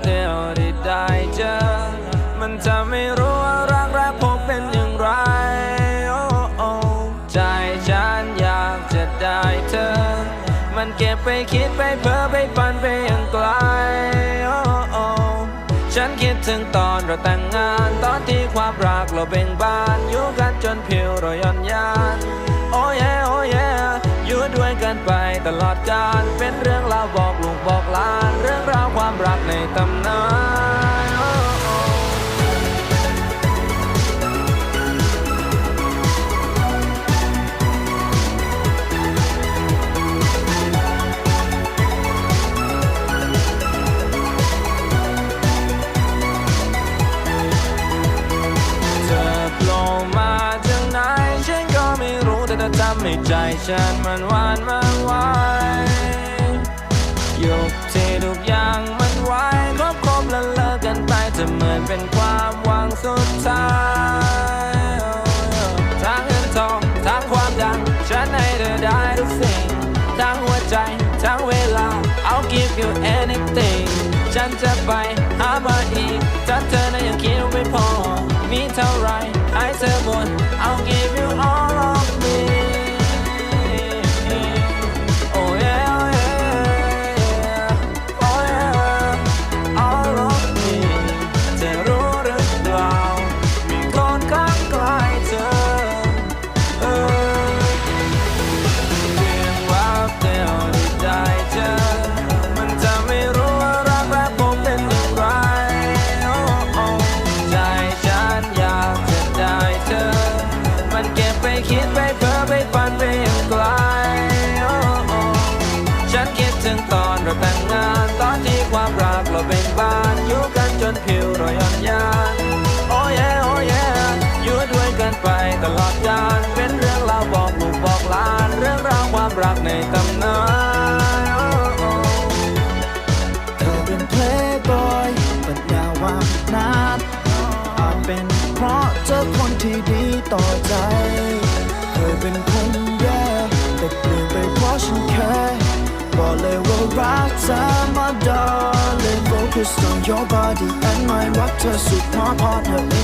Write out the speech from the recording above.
เพี เก็บไปคิดไปเพ้อไปฝันไปอย่างไกลโอ้โอ้ฉันคิดถึงตอนเราแต่งงาน ตอนที่ความรักเราเบ่งบานอยู่กันจนผิวเราย่อนยานโอ้ยโอ้ยอยู่ด้วยกันไปตลอดกาลเป็นเรื่องราวบ ใจฉันมันหวานมันไหวยุคที่ทุกอย่างมันไหวครบครบแล้วเลิกกันไปจะเหมือนเป็นความหวังสุดท้ายทั้งเงินทองทั้งความดัง ฉันให้เธอได้ทุกสิ่ง ทั้งหัวใจทั้งเวลา I'll give you anything ฉันจะไปหามาอีกถ้าเธอนั้นยังคิดไม่พอ มีเท่าไรให้เธอหมด ถึงตอนเราแต่งงาน ตอนที่ความรักเราเป็นบ้าน อยู่กันจนผิวเราย่อนยานโอ้ยโอ้ยอยู่ด้วยกันไปตลอดกาลเป็นเรื่องราวบอกลูกบอกหลาน เรื่องราวความรักในตำนานเธอเป็น playboy but now I'm not อาจเป็นเพราะเจอคนที่ดีต่อใจ เคยเป็นคนแย่แต่เปลี่ยนไปเพราะฉันแค่ บอกเลยว่ารักเธอ my darling focus on your body and mind รักเธอสุดมากพอเธอเ